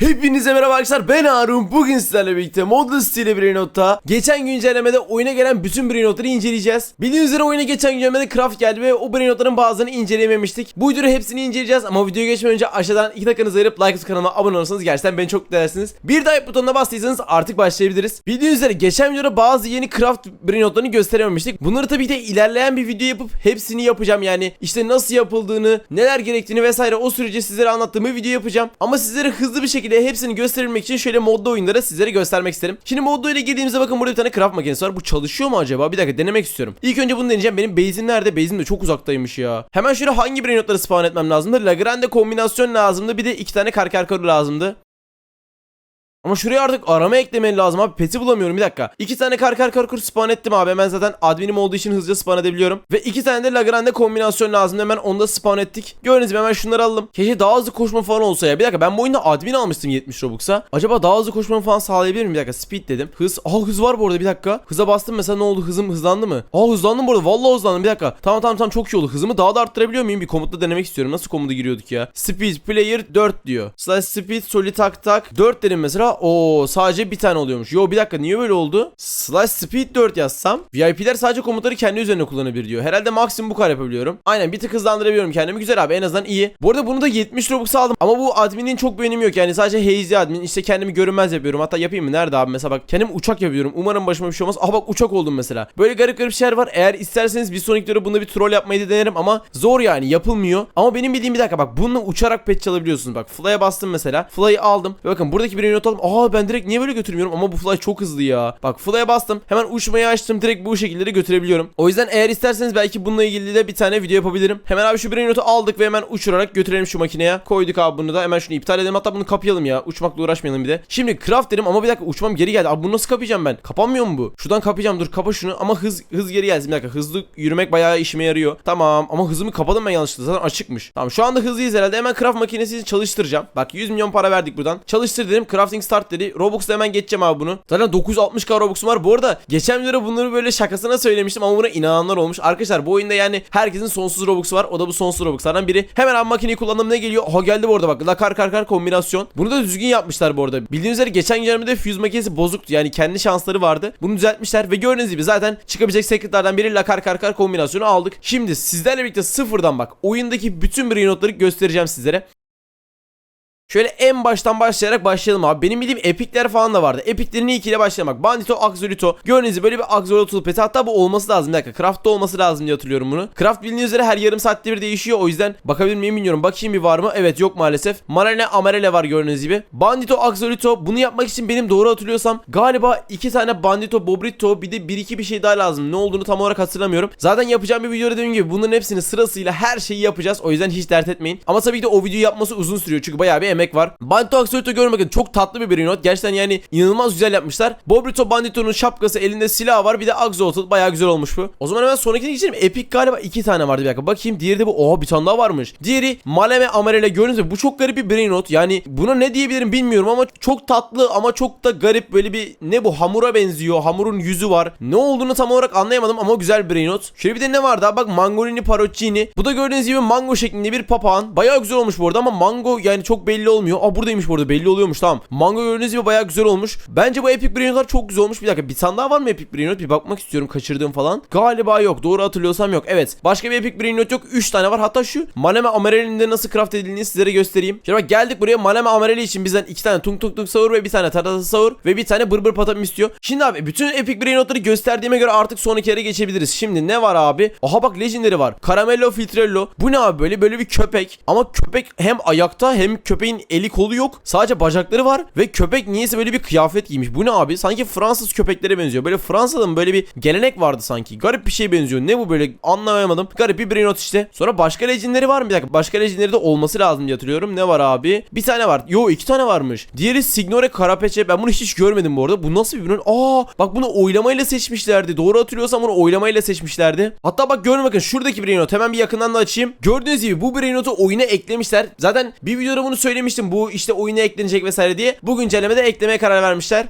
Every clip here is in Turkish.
Hepinize merhaba arkadaşlar ben Harun. Bugün sizlerle birlikte Model Style bir notta Geçen güncellemede oyuna gelen bütün brain notları inceleyeceğiz. Bildiğiniz üzere oyuna geçen güncellemede craft geldi ve o brain notların bazılarını inceleyememiştik Bu videoda hepsini inceleyeceğiz ama videoya geçmeden önce aşağıdan iki dakikanızı ayırıp like atıp kanalıma abone olursanız gerçekten beni çok mutlu Bir like butonuna bastıysanız artık başlayabiliriz. Bildiğiniz üzere geçen videoda bazı yeni craft brain notlarını gösterememiştik. Bunları tabii ki de ilerleyen bir video yapıp hepsini yapacağım. Yani işte nasıl yapıldığını neler gerektiğini vesaire o süreci sizlere anlattığım bir video yapacağım. Ama sizlere hızlı bir şekilde hepsini gösterebilmek için şöyle modda oyunları sizlere göstermek isterim. Şimdi modda ile girdiğimizde bakın burada bir tane craft makinesi var. Bu çalışıyor mu acaba? Bir dakika denemek istiyorum. İlk önce bunu deneyeceğim. Benim base'im nerede? Base'im de çok uzaktaymış ya. Hemen şöyle hangi brain notları spawn etmem lazımdı? Lagrange kombinasyon lazımdı. Bir de iki tane karkarkoru lazımdı. Ama şuraya artık arama eklemen lazım abi. Peti bulamıyorum bir dakika. İki tane kar kar kar kur spawn ettim abi. Hemen zaten adminim olduğu için hızlıca spawn edebiliyorum. Ve iki tane de Lagrange kombinasyon lazım. Hemen onu da spawn ettik. Gördüğünüz gibi hemen şunları alalım. Keşke daha hızlı koşma falan olsa ya. Bir dakika ben bu oyunda admin almıştım 70 Robux'a. Acaba daha hızlı koşmamı falan sağlayabilir miyim? Bir dakika speed dedim. Hız. Aa hız var bu arada bir dakika. Hıza bastım mesela ne oldu? Hızım hızlandı mı? Aa hızlandım bu arada. Vallahi hızlandım bir dakika. Tamam tamam tamam çok iyi oldu. Hızımı daha da arttırabiliyor muyum? Bir komutla denemek istiyorum. Nasıl komuta giriyorduk ya? Speed player 4 diyor. Slash speed solid tak tak 4 dedim mesela. Oo sadece bir tane oluyormuş. Yo bir dakika niye böyle oldu? Slash speed 4 yazsam. VIP'ler sadece komutları kendi üzerine kullanabilir diyor. Herhalde maksimum bu kadar yapabiliyorum. Aynen bir tık hızlandırabiliyorum kendimi. Güzel abi en azından iyi. Bu arada bunu da 70 Robux aldım. Ama bu adminin çok bir önemi yok. Yani sadece hazy admin. İşte kendimi görünmez yapıyorum. Hatta yapayım mı? Nerede abi? Mesela bak kendim uçak yapıyorum. Umarım başıma bir şey olmaz. Aha bak uçak oldum mesela. Böyle garip garip şeyler var. Eğer isterseniz bir sonraki videoda bunda bir troll yapmayı da denerim ama zor yani yapılmıyor. Ama benim bildiğim bir dakika bak bununla uçarak pet çalabiliyorsunuz. Bak fly'a bastım mesela. Fly'ı aldım. Ve bakın buradaki bir not aldım. Aa ben direkt niye böyle götürmüyorum ama bu fly çok hızlı ya. Bak fly'a bastım. Hemen uçmayı açtım. Direkt bu şekilde de götürebiliyorum. O yüzden eğer isterseniz belki bununla ilgili de bir tane video yapabilirim. Hemen abi şu bir notu aldık ve hemen uçurarak götürelim şu makineye. Koyduk abi bunu da. Hemen şunu iptal edelim. Hatta bunu kapayalım ya. Uçmakla uğraşmayalım bir de. Şimdi craft dedim ama bir dakika uçmam geri geldi. Abi bunu nasıl kapayacağım ben? Kapanmıyor mu bu? Şuradan kapayacağım. Dur kapa şunu ama hız hız geri gelsin. Bir dakika hızlı yürümek bayağı işime yarıyor. Tamam ama hızımı kapadım ben yanlışlıkla. Zaten açıkmış. Tamam şu anda hızlıyız herhalde. Hemen craft makinesini çalıştıracağım. Bak 100 milyon para verdik buradan. Çalıştır dedim. Crafting start dedi. Robux'la hemen geçeceğim abi bunu. Zaten 960k Robux'um var. Bu arada geçen videoda bunları böyle şakasına söylemiştim ama buna inananlar olmuş. Arkadaşlar bu oyunda yani herkesin sonsuz Robux'u var. O da bu sonsuz Robux'lardan biri. Hemen abi makineyi kullandım ne geliyor? Aha geldi bu arada bak. La kar kar kar kombinasyon. Bunu da düzgün yapmışlar bu arada. Bildiğiniz üzere geçen güncellemede fuse makinesi bozuktu. Yani kendi şansları vardı. Bunu düzeltmişler ve gördüğünüz gibi zaten çıkabilecek secretlardan biri la kar kar kar kombinasyonu aldık. Şimdi sizlerle birlikte sıfırdan bak oyundaki bütün brain notları göstereceğim sizlere. Şöyle en baştan başlayarak başlayalım abi. Benim bildiğim epikler falan da vardı. Epiklerin ilkiyle başlayalım bak. Bandito, Axolito. Gördüğünüz böyle bir Axolotl peti. Hatta bu olması lazım. Bir dakika. Craft'ta olması lazım diye hatırlıyorum bunu. Craft bildiğiniz üzere her yarım saatte bir değişiyor. O yüzden bakabilir miyim bilmiyorum. Bakayım bir var mı? Evet yok maalesef. Marane Amarele var gördüğünüz gibi. Bandito, Axolito. Bunu yapmak için benim doğru hatırlıyorsam galiba iki tane Bandito, Bobrito bir de bir iki bir şey daha lazım. Ne olduğunu tam olarak hatırlamıyorum. Zaten yapacağım bir videoda dediğim gibi bunların hepsini sırasıyla her şeyi yapacağız. O yüzden hiç dert etmeyin. Ama tabii ki de o videoyu yapması uzun sürüyor. Çünkü bayağı bir emek var. Bandito görün bakın çok tatlı bir brain not. Gerçekten yani inanılmaz güzel yapmışlar. Bobrito Bandito'nun şapkası elinde silah var. Bir de Axolotl bayağı güzel olmuş bu. O zaman hemen sonrakine geçelim. Epic galiba iki tane vardı bir dakika. Bakayım diğeri de bu. Oha bir tane daha varmış. Diğeri Maleme Amarele gördünüz mü? Bu çok garip bir brain not. Yani buna ne diyebilirim bilmiyorum ama çok tatlı ama çok da garip böyle bir ne bu hamura benziyor. Hamurun yüzü var. Ne olduğunu tam olarak anlayamadım ama güzel bir brain not. Şöyle bir de ne var daha? Bak Mangolini Paroccini. Bu da gördüğünüz gibi mango şeklinde bir papağan. Bayağı güzel olmuş bu arada ama mango yani çok belli olmuyor. Aa buradaymış bu arada belli oluyormuş tamam. Mango gördüğünüz gibi bayağı güzel olmuş. Bence bu Epic Brainot'lar çok güzel olmuş. Bir dakika bir tane daha var mı Epic Brainot? Bir bakmak istiyorum kaçırdığım falan. Galiba yok. Doğru hatırlıyorsam yok. Evet. Başka bir Epic Brainot yok. 3 tane var. Hatta şu Maleme Amarel'in de nasıl craft edildiğini sizlere göstereyim. Şimdi bak geldik buraya Maleme Amareli için bizden 2 tane tung tung tung sahur ve bir tane taratası sahur ve bir tane bır bır patam istiyor. Şimdi abi bütün Epic Brainot'ları gösterdiğime göre artık sonraki yere geçebiliriz. Şimdi ne var abi? Aha bak Legendary var. Caramello Filtrello. Bu ne abi böyle böyle bir köpek. Ama köpek hem ayakta hem köpeğin eli kolu yok. Sadece bacakları var ve köpek niyeyse böyle bir kıyafet giymiş. Bu ne abi? Sanki Fransız köpeklere benziyor. Böyle Fransa'da mı böyle bir gelenek vardı sanki. Garip bir şey benziyor. Ne bu böyle anlayamadım. Garip bir brain işte. Sonra başka legendleri var mı? Bir dakika. Başka legendleri de olması lazım diye hatırlıyorum. Ne var abi? Bir tane var. Yo iki tane varmış. Diğeri Signore Carapace. Ben bunu hiç, hiç görmedim bu arada. Bu nasıl bir brain? Aa bak bunu oylamayla seçmişlerdi. Doğru hatırlıyorsam bunu oylamayla seçmişlerdi. Hatta bak görün bakın şuradaki brain. Hemen bir yakından da açayım. Gördüğünüz gibi bu brain oyuna eklemişler. Zaten bir videoda bunu söylemiştim. Bu işte oyuna eklenecek vesaire diye. Bu güncellemede eklemeye karar vermişler.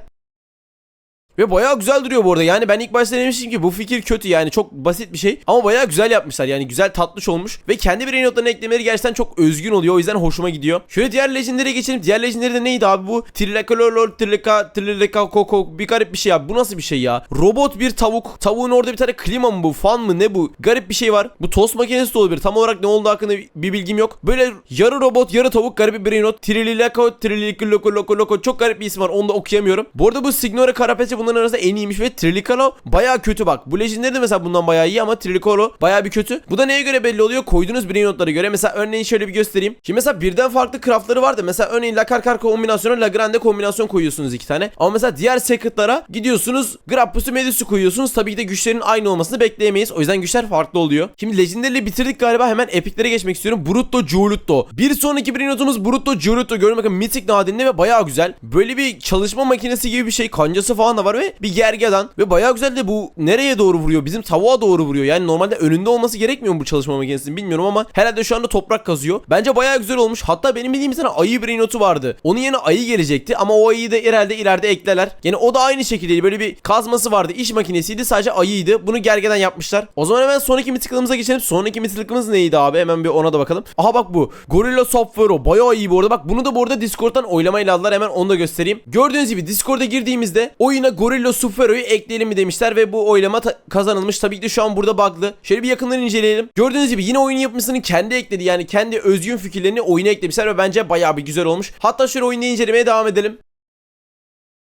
Ve bayağı güzel duruyor bu arada. Yani ben ilk başta demiştim ki bu fikir kötü yani çok basit bir şey. Ama bayağı güzel yapmışlar. Yani güzel tatlış olmuş. Ve kendi brain notlarını eklemeleri gerçekten çok özgün oluyor. O yüzden hoşuma gidiyor. Şöyle diğer legendlere geçelim. Diğer legendleri de neydi abi bu? Trilekalolol, trileka, trileka, koko. Bir garip bir şey abi. Bu nasıl bir şey ya? Robot bir tavuk. Tavuğun orada bir tane klima mı bu? Fan mı? Ne bu? Garip bir şey var. Bu tost makinesi de olabilir. Tam olarak ne olduğu hakkında bir bilgim yok. Böyle yarı robot, yarı tavuk garip bir brain not. Trilileko, trilileko, loko, loko. Çok garip bir isim var. Onu da okuyamıyorum. Bu arada bu Signore Carapace bunların arasında en iyiymiş ve Trilicalo bayağı kötü bak. Bu legendleri de mesela bundan bayağı iyi ama Trilicalo bayağı bir kötü. Bu da neye göre belli oluyor? Koyduğunuz brain notlara göre. Mesela örneğin şöyle bir göstereyim. Şimdi mesela birden farklı craftları var da mesela örneğin La Carcar kombinasyonu La Grande kombinasyon koyuyorsunuz iki tane. Ama mesela diğer secretlara gidiyorsunuz Grappus'u Medus'u koyuyorsunuz. Tabii ki de güçlerin aynı olmasını bekleyemeyiz. O yüzden güçler farklı oluyor. Şimdi legendleri bitirdik galiba. Hemen epiklere geçmek istiyorum. Brutto Giolutto. Bir sonraki brain notumuz Brutto Giolutto. Görün bakın mitik nadirinde ve bayağı güzel. Böyle bir çalışma makinesi gibi bir şey. Kancası falan da var ve bir gergedan. Ve bayağı güzel de bu nereye doğru vuruyor? Bizim tavuğa doğru vuruyor. Yani normalde önünde olması gerekmiyor mu bu çalışma makinesinin bilmiyorum ama herhalde şu anda toprak kazıyor. Bence bayağı güzel olmuş. Hatta benim bildiğim bir tane ayı brain notu vardı. Onun yerine ayı gelecekti ama o ayıyı da herhalde ileride ekleler. Yani o da aynı şekildeydi. Böyle bir kazması vardı. iş makinesiydi. Sadece ayıydı. Bunu gergeden yapmışlar. O zaman hemen sonraki mitikılımıza geçelim. Sonraki mitikılımız neydi abi? Hemen bir ona da bakalım. Aha bak bu. Gorilla Software bayağı iyi bu arada. Bak bunu da bu arada Discord'dan oylamayla aldılar. Hemen onu da göstereyim. Gördüğünüz gibi Discord'a girdiğimizde oyuna Gorilla Software'ı ekleyelim mi demişler ve bu oylama ta- kazanılmış. Tabii ki de şu an burada bug'lı. Şöyle bir yakından inceleyelim. Gördüğünüz gibi yine oyun yapımcısının kendi ekledi. Yani kendi özgün fikirlerini oyuna eklemişler ve bence bayağı bir güzel olmuş. Hatta şöyle oyunu incelemeye devam edelim.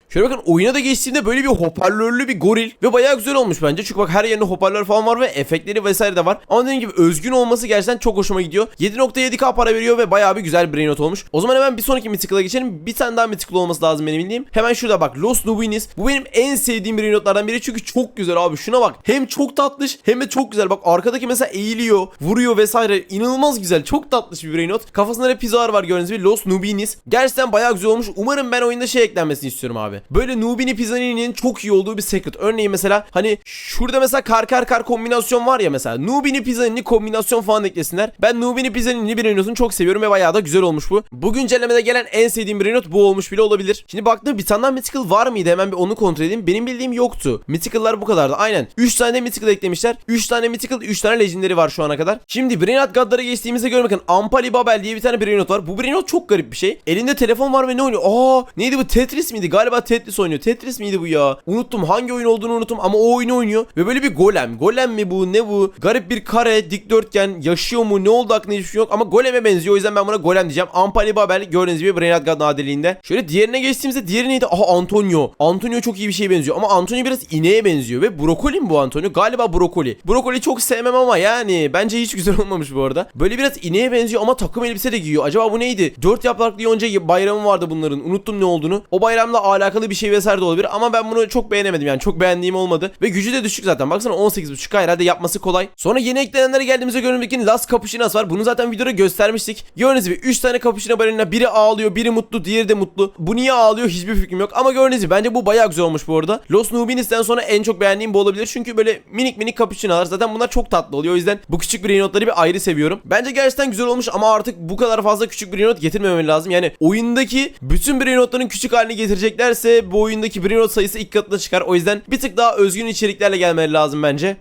Şöyle bakın oyuna da geçtiğinde böyle bir hoparlörlü bir goril ve bayağı güzel olmuş bence. Çünkü bak her yerinde hoparlör falan var ve efektleri vesaire de var. Ama dediğim gibi özgün olması gerçekten çok hoşuma gidiyor. 7.7k para veriyor ve bayağı bir güzel brain not olmuş. O zaman hemen bir sonraki mythical'a geçelim. Bir tane daha mythical olması lazım benim bildiğim. Hemen şurada bak Los Nubinis. Bu benim en sevdiğim brain notlardan biri çünkü çok güzel abi. Şuna bak. Hem çok tatlış hem de çok güzel. Bak arkadaki mesela eğiliyor, vuruyor vesaire. İnanılmaz güzel. Çok tatlış bir brain not. Kafasında da pizzalar var gördüğünüz gibi. Los Nubinis. Gerçekten bayağı güzel olmuş. Umarım ben oyunda şey eklenmesini istiyorum abi. Böyle Nubini Pizzanini'nin çok iyi olduğu bir secret. Örneğin mesela hani şurada mesela kar kar kar kombinasyon var ya mesela. Nubini Pizzanini kombinasyon falan eklesinler. Ben Nubini Pizzanini brain notunu çok seviyorum ve bayağı da güzel olmuş bu. Bu güncellemede gelen en sevdiğim not bu olmuş bile olabilir. Şimdi baktım bir tane daha mythical var mıydı? Hemen bir onu kontrol edeyim. Benim bildiğim yoktu. Mythical'lar bu kadardı. Aynen. 3 tane mythical eklemişler. 3 tane mythical, 3 tane legendary var şu ana kadar. Şimdi Brain Not God'lara geçtiğimizde görün bakın. Ampali Babel diye bir tane Brain Not var. Bu Brain Not çok garip bir şey. Elinde telefon var ve ne oynuyor? Aa neydi bu? Tetris miydi? Galiba Tetris oynuyor. Tetris miydi bu ya? Unuttum. Hangi oyun olduğunu unuttum ama o oyunu oynuyor. Ve böyle bir golem. Golem mi bu? Ne bu? Garip bir kare, dikdörtgen. Yaşıyor mu? Ne oldu aklında hiçbir şey yok. Ama goleme benziyor. O yüzden ben buna golem diyeceğim. Ampali Babel gördüğünüz gibi Brain God nadirliğinde. Şöyle diğerine geçtiğimizde diğeri neydi? Aha Antonio. Antonio çok iyi bir şeye benziyor. Ama Antonio biraz ineğe benziyor. Ve brokoli mi bu Antonio? Galiba brokoli. Brokoli çok sevmem ama yani bence hiç güzel olmamış bu arada. Böyle biraz ineğe benziyor ama takım elbise de giyiyor. Acaba bu neydi? Dört yapraklı yonca bayramı vardı bunların. Unuttum ne olduğunu. O bayramla alakalı bir şey vesaire de olabilir ama ben bunu çok beğenemedim yani. Çok beğendiğim olmadı. Ve gücü de düşük zaten. Baksana 18.5K herhalde yapması kolay. Sonra yeni eklenenlere geldiğimizde görünümdeki Las Capuchinas var. Bunu zaten videoda göstermiştik. Gördüğünüz gibi 3 tane Capuchino balina. Biri ağlıyor, biri mutlu, diğeri de mutlu. Bu niye ağlıyor hiçbir fikrim yok. Ama gördüğünüz gibi bence bu bayağı güzel olmuş bu arada. Los Nubinis'ten sonra en çok beğendiğim bu olabilir. Çünkü böyle minik minik Capuchino'lar. Zaten bunlar çok tatlı oluyor. O yüzden bu küçük brain notları bir ayrı seviyorum. Bence gerçekten güzel olmuş ama artık bu kadar fazla küçük brain not getirmemeli lazım. Yani oyundaki bütün brain notların küçük halini getireceklerse bu oyundaki not sayısı ilk katına çıkar. O yüzden bir tık daha özgün içeriklerle gelmeleri lazım bence.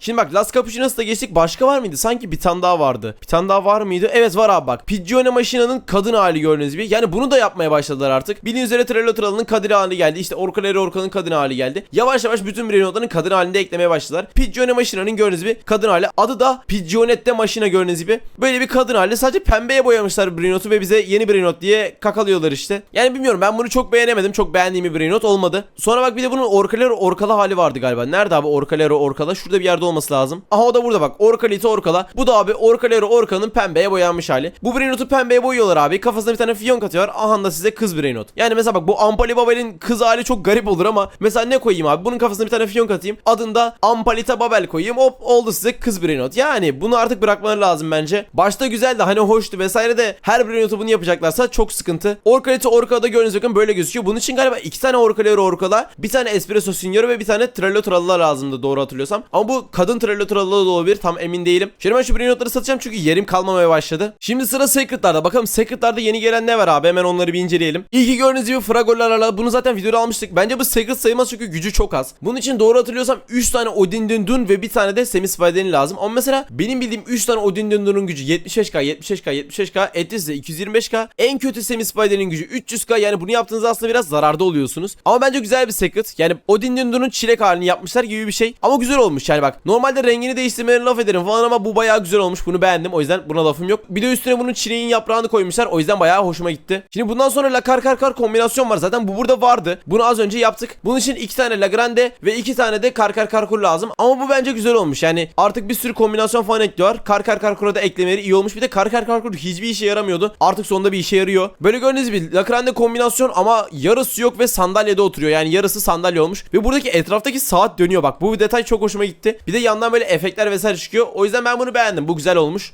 Şimdi bak Las Capuchinas'ta geçtik. Başka var mıydı? Sanki bir tane daha vardı. Bir tane daha var mıydı? Evet var abi bak. Pigione Machina'nın kadın hali gördüğünüz gibi. Yani bunu da yapmaya başladılar artık. Bildiğiniz üzere Trello Tral'ın kadın hali geldi. İşte Orkalero Orkal'ın kadın hali geldi. Yavaş yavaş bütün Brino'ların kadın halinde eklemeye başladılar. Pigione Machina'nın gördüğünüz gibi kadın hali. Adı da Pigionette Machina gördüğünüz gibi. Böyle bir kadın hali. Sadece pembeye boyamışlar Brino'tu ve bize yeni Brinot diye kakalıyorlar işte. Yani bilmiyorum ben bunu çok beğenemedim. Çok beğendiğim bir Brinot olmadı. Sonra bak bir de bunun Orkalero Orkala hali vardı galiba. Nerede abi Orkalero Orkala? Şurada bir yerde olması lazım. Aha o da burada bak. Orkalite Orkala. Bu da abi Orkalero Orka'nın pembeye boyanmış hali. Bu Brainot'u pembeye boyuyorlar abi. Kafasına bir tane fiyonk atıyorlar. Aha da size kız Brainot. Yani mesela bak bu Ampali Babel'in kız hali çok garip olur ama mesela ne koyayım abi? Bunun kafasına bir tane fiyonk atayım. Adında Ampalita Babel koyayım. Hop oldu size kız Brainot. Yani bunu artık bırakmaları lazım bence. Başta güzeldi hani hoştu vesaire de her Brainot'u bunu yapacaklarsa çok sıkıntı. Orkalite Orkala'da gördüğünüz bakın böyle gözüküyor. Bunun için galiba iki tane Orkalero Orkala, bir tane Espresso Signor ve bir tane Trello Tralala lazımdı doğru hatırlıyorsam. Ama bu kadın Trellotralı da olabilir tam emin değilim. Şöyle ben şu brain notları satacağım çünkü yerim kalmamaya başladı. Şimdi sıra Secret'larda. Bakalım Secret'larda yeni gelen ne var abi hemen onları bir inceleyelim. İyi ki gördüğünüz gibi Fragollarla bunu zaten videoda almıştık. Bence bu Secret sayılmaz çünkü gücü çok az. Bunun için doğru hatırlıyorsam 3 tane Odin Dundun ve bir tane de Semi Spider'in lazım. Ama mesela benim bildiğim 3 tane Odin Dundun'un gücü 75k, 75k, 75k, Etis de 225k. En kötü Semi Spider'in gücü 300k. Yani bunu yaptığınızda aslında biraz zararda oluyorsunuz. Ama bence güzel bir Secret. Yani Odin Dundun'un çilek halini yapmışlar gibi bir şey. Ama güzel olmuş yani bak. Normalde rengini değiştirmeye laf ederim falan ama bu bayağı güzel olmuş. Bunu beğendim. O yüzden buna lafım yok. Bir de üstüne bunun çileğin yaprağını koymuşlar. O yüzden bayağı hoşuma gitti. Şimdi bundan sonra la kar kar kar kombinasyon var. Zaten bu burada vardı. Bunu az önce yaptık. Bunun için iki tane la grande ve iki tane de kar kar karkur lazım. Ama bu bence güzel olmuş. Yani artık bir sürü kombinasyon falan ekliyorlar. Kar kar karkura da eklemeleri iyi olmuş. Bir de kar kar karkur hiçbir işe yaramıyordu. Artık sonunda bir işe yarıyor. Böyle gördüğünüz gibi la grande kombinasyon ama yarısı yok ve sandalyede oturuyor. Yani yarısı sandalye olmuş. Ve buradaki etraftaki saat dönüyor. Bak bu detay çok hoşuma gitti. Bir de yandan böyle efektler vesaire çıkıyor. O yüzden ben bunu beğendim. Bu güzel olmuş.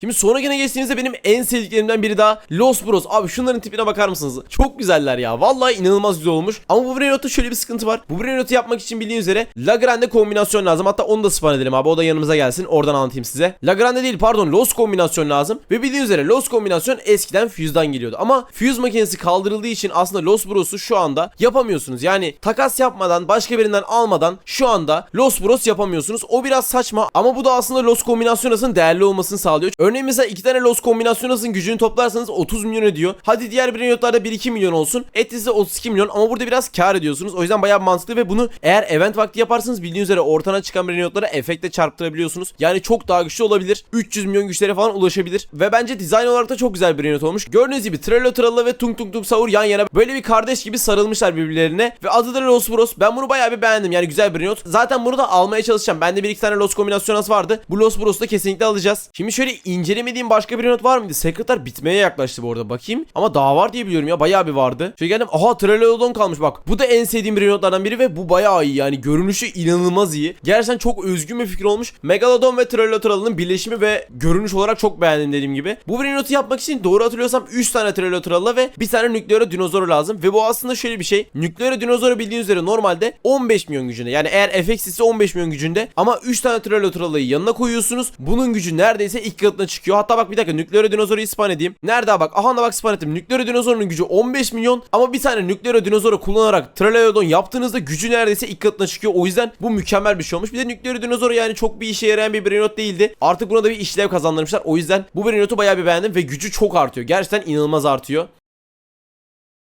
Şimdi sonrakine geçtiğimizde benim en sevdiklerimden biri daha Los Bros. Abi şunların tipine bakar mısınız? Çok güzeller ya. Vallahi inanılmaz güzel olmuş. Ama bu brain note'ta şöyle bir sıkıntı var. Bu brain note'u yapmak için bildiğiniz üzere La Grande kombinasyon lazım. Hatta onu da spawn edelim abi. O da yanımıza gelsin. Oradan anlatayım size. La Grande değil pardon Los kombinasyon lazım. Ve bildiğiniz üzere Los kombinasyon eskiden Fuse'dan geliyordu. Ama Fuse makinesi kaldırıldığı için aslında Los Bros'u şu anda yapamıyorsunuz. Yani takas yapmadan başka birinden almadan şu anda Los Bros yapamıyorsunuz. O biraz saçma ama bu da aslında Los kombinasyonasının değerli olmasını sağlıyor. Örneğin mesela iki tane Los kombinasyonasının gücünü toplarsanız 30 milyon ediyor. Hadi diğer brainotlarda 1-2 milyon olsun. Etis'de 32 milyon ama burada biraz kar ediyorsunuz. O yüzden bayağı mantıklı ve bunu eğer event vakti yaparsanız bildiğiniz üzere ortana çıkan brainotlara efektle çarptırabiliyorsunuz. Yani çok daha güçlü olabilir. 300 milyon güçlere falan ulaşabilir. Ve bence dizayn olarak da çok güzel bir brainot olmuş. Gördüğünüz gibi Trello Tralla ve Tung Tung Tung Saur yan yana böyle bir kardeş gibi sarılmışlar birbirlerine. Ve adı da Los Bros. Ben bunu bayağı bir beğendim. Yani güzel bir brainot. Zaten bunu da almaya çalışacağım. Bende bir iki tane Los kombinasyonası vardı. Bu Los Bros'u da kesinlikle alacağız. Şimdi şöyle incelemediğim başka bir not var mıydı? Secret'lar bitmeye yaklaştı bu arada. Bakayım. Ama daha var diye biliyorum ya. Bayağı bir vardı. Şöyle geldim. Aha Trelodon kalmış bak. Bu da en sevdiğim bir notlardan biri ve bu bayağı iyi. Yani görünüşü inanılmaz iyi. Gerçekten çok özgün bir fikir olmuş. Megalodon ve Trellotral'ın birleşimi ve görünüş olarak çok beğendim dediğim gibi. Bu bir notu yapmak için doğru hatırlıyorsam 3 tane Trellotral'la ve bir tane Nükleero Dinozor lazım. Ve bu aslında şöyle bir şey. Nükleero Dinozor'u bildiğiniz üzere normalde 15 milyon gücünde. Yani eğer FX ise 15 milyon gücünde. Ama 3 tane Trellotral'ı yanına koyuyorsunuz. Bunun gücü neredeyse ilk katına çıkıyor. Hatta bak bir dakika Nükleero Dinozor'u ispan edeyim. Nerede bak? Aha da bak ispan ettim. Nükleero Dinozor'un gücü 15 milyon. Ama bir tane Nükleero Dinozor'u kullanarak Trelodon yaptığınızda gücü neredeyse ilk katına çıkıyor. O yüzden bu mükemmel bir şey olmuş. Bir de Nükleero Dinozor yani çok bir işe yarayan bir brainot değildi. Artık buna da bir işlev kazandırmışlar. O yüzden bu brainotu bayağı bir beğendim ve gücü çok artıyor. Gerçekten inanılmaz artıyor.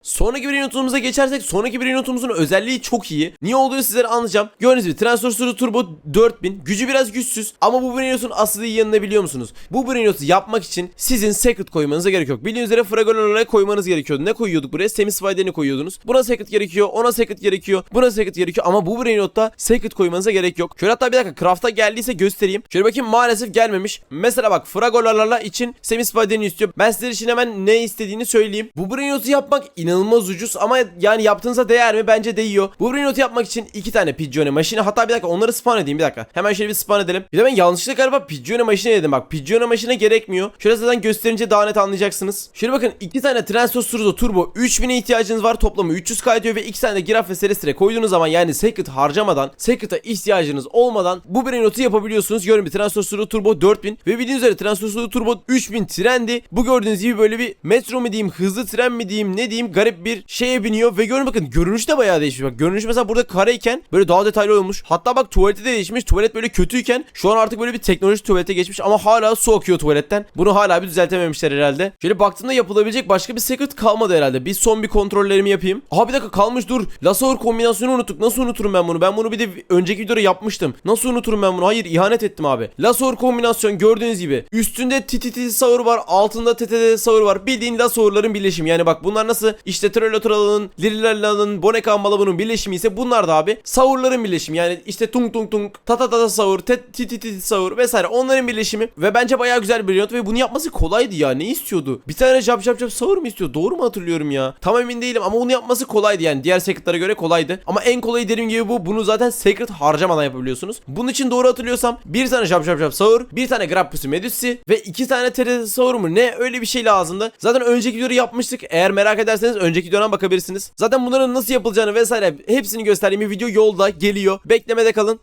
Sonraki bir notumuza geçersek sonraki bir notumuzun özelliği çok iyi. Niye olduğunu sizlere anlatacağım. Gördüğünüz gibi Transfer Turbo 4000. Gücü biraz güçsüz ama bu Brainot'un aslı yanını biliyor musunuz? Bu Brainot'u yapmak için sizin Secret koymanıza gerek yok. Bildiğiniz üzere Fragolon'a koymanız gerekiyordu. Ne koyuyorduk buraya? Semi Spider'ini koyuyordunuz. Buna Secret gerekiyor, ona Secret gerekiyor, buna Secret gerekiyor ama bu Brainot'ta Secret koymanıza gerek yok. Şöyle hatta bir dakika Craft'a geldiyse göstereyim. Şöyle bakayım maalesef gelmemiş. Mesela bak Fragolarla için Semi Spider'ini istiyor. Ben sizler için hemen ne istediğini söyleyeyim. Bu Brainot'u yapmak inanılmaz ucuz ama yani yaptığınıza değer mi? Bence değiyor. Bu Brainot'u yapmak için iki tane Pidgeone maşine hatta bir dakika onları spawn edeyim bir dakika. Hemen şöyle bir spawn edelim. Bir de ben yanlışlıkla galiba Pidgeone maşine dedim bak. Pidgeone maşine gerekmiyor. Şöyle zaten gösterince daha net anlayacaksınız. Şöyle bakın iki tane Transfer Turbo 3000'e ihtiyacınız var. Toplamı 300k ediyor ve iki tane de Giraffe ve Celestre koyduğunuz zaman yani Secret harcamadan, Secret'a ihtiyacınız olmadan bu Brainot'u yapabiliyorsunuz. Görün bir Transfer Turbo 4000 ve bildiğiniz üzere Transfer Turbo 3000 trendi. Bu gördüğünüz gibi böyle bir metro mu diyeyim, hızlı tren mi diyeyim, ne diyeyim garip bir şeye biniyor ve görün bakın görünüş de bayağı değişmiş. Bak görünüş mesela burada kareyken böyle daha detaylı olmuş. Hatta bak tuvaleti de değişmiş. Tuvalet böyle kötüyken şu an artık böyle bir teknoloji tuvalete geçmiş ama hala su akıyor tuvaletten. Bunu hala bir düzeltememişler herhalde. Şöyle baktığımda yapılabilecek başka bir secret kalmadı herhalde. Bir son bir kontrollerimi yapayım. Aha bir dakika kalmış dur. Lasaur kombinasyonu unuttuk. Nasıl unuturum ben bunu? Ben bunu bir de önceki videoda yapmıştım. Nasıl unuturum ben bunu? Hayır ihanet ettim abi. Lasaur kombinasyon gördüğünüz gibi. Üstünde tititi saur var. Altında TTT saur var. Bildiğin Lasaur'ların birleşimi. Yani bak bunlar nasıl işte Trellotral'ın, Lirilalla'nın, Boneka Malabunun birleşimi ise bunlar da abi Saur'ların birleşimi. Yani işte Tung Tung Tung, Tata Tata Saur, Tititi Saur vesaire onların birleşimi. Ve bence bayağı güzel bir not ve bunu yapması kolaydı ya. Ne istiyordu? Bir tane Jab Jab Jab Saur mu istiyor? Doğru mu hatırlıyorum ya? Tam emin değilim ama bunu yapması kolaydı yani. Diğer secretlara göre kolaydı. Ama en kolayı dediğim gibi bu. Bunu zaten secret harcamadan yapabiliyorsunuz. Bunun için doğru hatırlıyorsam bir tane Jab Jab Jab Saur, bir tane Grappusi Medusi ve iki tane TTT Saur mu? Ne? Öyle bir şey lazımdı. Zaten önceki videoyu yapmıştık. Eğer merak ederseniz önceki videodan bakabilirsiniz. Zaten bunların nasıl yapılacağını vesaire hepsini gösterdiğim bir video yolda geliyor. Beklemede kalın.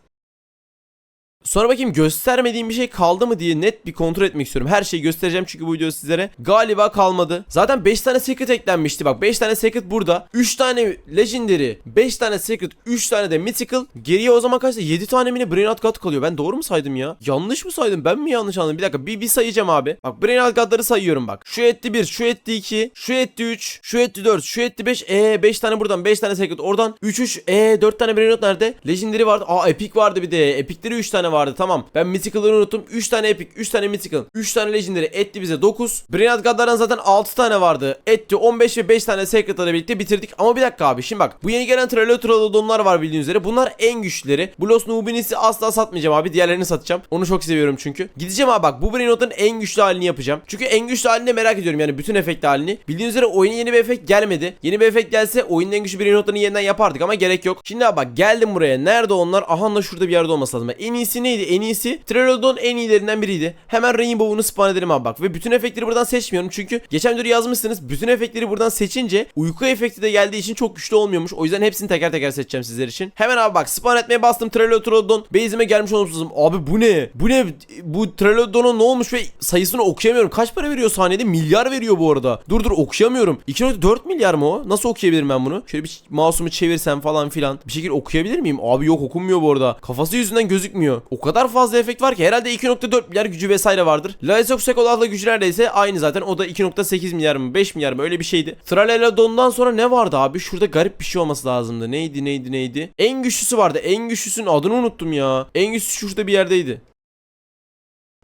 Sonra bakayım göstermediğim bir şey kaldı mı diye net bir kontrol etmek istiyorum. Her şeyi göstereceğim çünkü bu video sizlere. Galiba kalmadı. Zaten 5 tane secret eklenmişti. Bak 5 tane secret burada. 3 tane legendary, 5 tane secret, 3 tane de mythical. Geriye o zaman kaçta? 7 tane mi ne Brain Out God kalıyor. Ben doğru mu saydım ya? Yanlış mı saydım? Ben mi yanlış anladım? Bir dakika bir, bir sayacağım abi. Bak Brain Out God'ları sayıyorum bak. Şu etti 1, şu etti 2, şu etti 3, şu etti 4, şu etti 5. Eee 5 tane buradan, 5 tane secret oradan. 3 3 eee 4 tane Brain Out nerede? Legendary vardı. Aa epic vardı bir de. Epic'leri 3 tane vardı. Tamam. Ben mythical'ları unuttum. 3 tane epic, 3 tane mythical, 3 tane legendary etti bize 9. Brain Out God'lardan zaten 6 tane vardı. Etti 15 ve 5 tane secret'la birlikte bitirdik. Ama bir dakika abi şimdi bak. Bu yeni gelen Trelotrodonlar var bildiğiniz üzere. Bunlar en güçlüleri. Blos Nubinis'i asla satmayacağım abi. Diğerlerini satacağım. Onu çok seviyorum çünkü. Gideceğim abi bak. Bu Brain Out'un en güçlü halini yapacağım. Çünkü en güçlü halini merak ediyorum. Yani bütün efekt halini. Bildiğiniz üzere oyuna yeni bir efekt gelmedi. Yeni bir efekt gelse oyunun en güçlü Brain Out'larını yeniden yapardık ama gerek yok. Şimdi abi bak geldim buraya. Nerede onlar? Aha da şurada bir yerde olması lazım. En neydi? En iyisi Trelodon en iyilerinden biriydi. Hemen Rainbow'unu spawn edelim abi bak. Ve bütün efektleri buradan seçmiyorum. Çünkü geçen videoda yazmışsınız. Bütün efektleri buradan seçince uyku efekti de geldiği için çok güçlü olmuyormuş. O yüzden hepsini teker teker seçeceğim sizler için. Hemen abi bak spawn etmeye bastım. Trelodon base'ime gelmiş lazım. Abi bu ne? Bu ne? Bu Trelodon'a ne olmuş ve sayısını okuyamıyorum. Kaç para veriyor saniyede? Milyar veriyor bu arada. Dur dur okuyamıyorum. 2.4 milyar mı o? Nasıl okuyabilirim ben bunu? Şöyle bir mouse'umu çevirsem falan filan. Bir şekilde okuyabilir miyim? Abi yok okunmuyor bu arada. Kafası yüzünden gözükmüyor. O kadar fazla efekt var ki herhalde 2.4 milyar gücü vesaire vardır. Lysox Sekolat'la gücü neredeyse aynı zaten. O da 2.8 milyar mı 5 milyar mı öyle bir şeydi. Tralelodon'dan sonra ne vardı abi? Şurada garip bir şey olması lazımdı. Neydi neydi neydi? En güçlüsü vardı. En güçlüsünün adını unuttum ya. En güçlüsü şurada bir yerdeydi.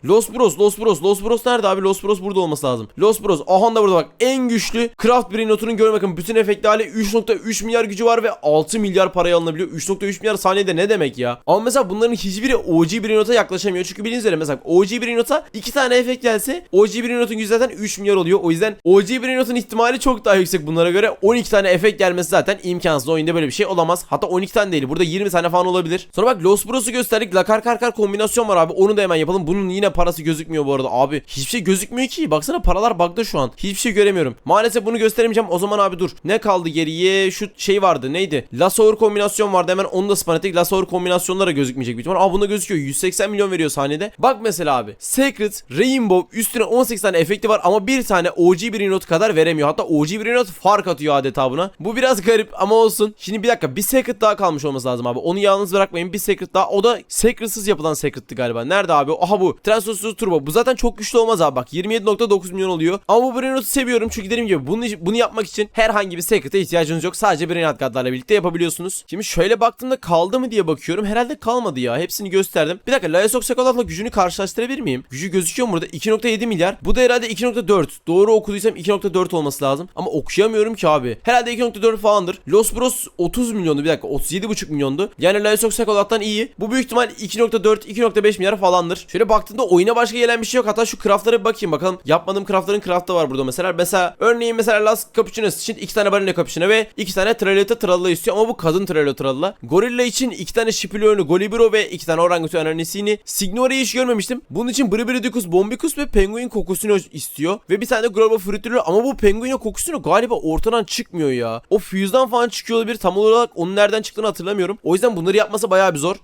Los Bros, Los Bros, Los Bros nerede abi? Los Bros burada olması lazım. Los Bros, aha da burada bak. En güçlü Craft Brain notunun bakın. Bütün efektli hali 3.3 milyar gücü var ve 6 milyar paraya alınabiliyor. 3.3 milyar saniyede ne demek ya? Ama mesela bunların hiçbiri OG Brain yaklaşamıyor. Çünkü bildiğiniz üzere mesela OG Brain nota 2 tane efekt gelse OG Brain gücü zaten 3 milyar oluyor. O yüzden OG Brain ihtimali çok daha yüksek bunlara göre. 12 tane efekt gelmesi zaten imkansız. Oyunda böyle bir şey olamaz. Hatta 12 tane değil. Burada 20 tane falan olabilir. Sonra bak Los Bros'u gösterdik. Lakar Karkar kombinasyon var abi. Onu da hemen yapalım. Bunun yine parası gözükmüyor bu arada abi. Hiçbir şey gözükmüyor ki. Baksana paralar bug'da şu an. Hiçbir şey göremiyorum. Maalesef bunu gösteremeyeceğim. O zaman abi dur. Ne kaldı geriye? Şu şey vardı. Neydi? Lasour kombinasyon vardı. Hemen onu da spawn ettik. Kombinasyonlara gözükmeyecek bir ihtimal. Aa bunda gözüküyor. 180 milyon veriyor saniyede. Bak mesela abi. Secret, Rainbow üstüne 18 tane efekti var ama bir tane OG bir not kadar veremiyor. Hatta OG bir not fark atıyor adeta buna. Bu biraz garip ama olsun. Şimdi bir dakika bir secret daha kalmış olması lazım abi. Onu yalnız bırakmayın. Bir secret daha. O da secretsiz yapılan secret'tı galiba. Nerede abi? Aha bu. Transosuz turbo. Bu zaten çok güçlü olmaz abi. Bak 27.9 milyon oluyor. Ama bu Brain Rot'u seviyorum çünkü dediğim gibi bunu, bunu yapmak için herhangi bir secret'e ihtiyacınız yok. Sadece Brain Rot kartlarla birlikte yapabiliyorsunuz. Şimdi şöyle baktığımda kaldı mı diye bakıyorum. Herhalde kalmadı ya. Hepsini gösterdim. Bir dakika Lysox Sekolat'la gücünü karşılaştırabilir miyim? Gücü gözüküyor mu burada? 2.7 milyar. Bu da herhalde 2.4. Doğru okuduysam 2.4 olması lazım. Ama okuyamıyorum ki abi. Herhalde 2.4 falandır. Los Bros 30 milyondu. Bir dakika 37.5 milyondu. Yani Lysox Sekolat'tan iyi. Bu büyük ihtimal 2.4 2.5 milyar falandır. Şöyle baktığında oyuna başka gelen bir şey yok. Hatta şu craftlara bir bakayım bakalım. Yapmadığım craftların craftı var burada mesela. Mesela örneğin mesela Last Cappuccino's için 2 tane Barilla Cappuccino ve 2 tane Tralita Tralla istiyor ama bu kadın Tralita Tralla. Gorilla için 2 tane Şipiloni Golibiro ve 2 tane Orangutan Ananisini. Signora'yı hiç görmemiştim. Bunun için Bribiridicus Bombicus ve Penguin Kokusino istiyor. Ve bir tane de Global Fruitulu ama bu Penguin Kokusino galiba ortadan çıkmıyor ya. O Fuse'dan falan çıkıyor olabilir. Tam olarak onun nereden çıktığını hatırlamıyorum. O yüzden bunları yapması bayağı bir zor.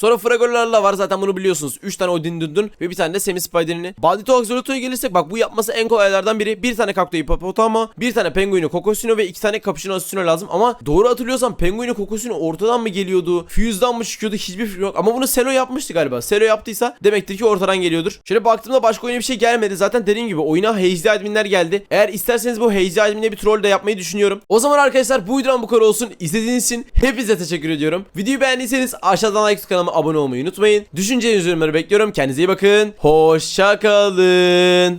Sonra Fragorlarla var zaten bunu biliyorsunuz. 3 tane Odin Dundun ve bir tane de Semi Spider'ini. Bandito Axoloto'ya gelirsek bak bu yapması en kolaylardan biri. Bir tane Kakto Hippopotamo, bir tane Penguin'i Kokosino ve iki tane Capuchino Assassino lazım. Ama doğru hatırlıyorsam Penguin'i Kokosino ortadan mı geliyordu? Fuse'dan mı çıkıyordu? Hiçbir fikrim yok. Ama bunu Selo yapmıştı galiba. Selo yaptıysa demektir ki ortadan geliyordur. Şöyle baktığımda başka oyuna bir şey gelmedi. Zaten dediğim gibi oyuna HD adminler geldi. Eğer isterseniz bu HD adminle bir troll de yapmayı düşünüyorum. O zaman arkadaşlar bu videodan bu kadar olsun. İzlediğiniz için hepinize teşekkür ediyorum. Videoyu beğendiyseniz aşağıdan like kanalıma abone olmayı unutmayın. Düşüncelerinizi yorumları bekliyorum. Kendinize iyi bakın. Hoşçakalın.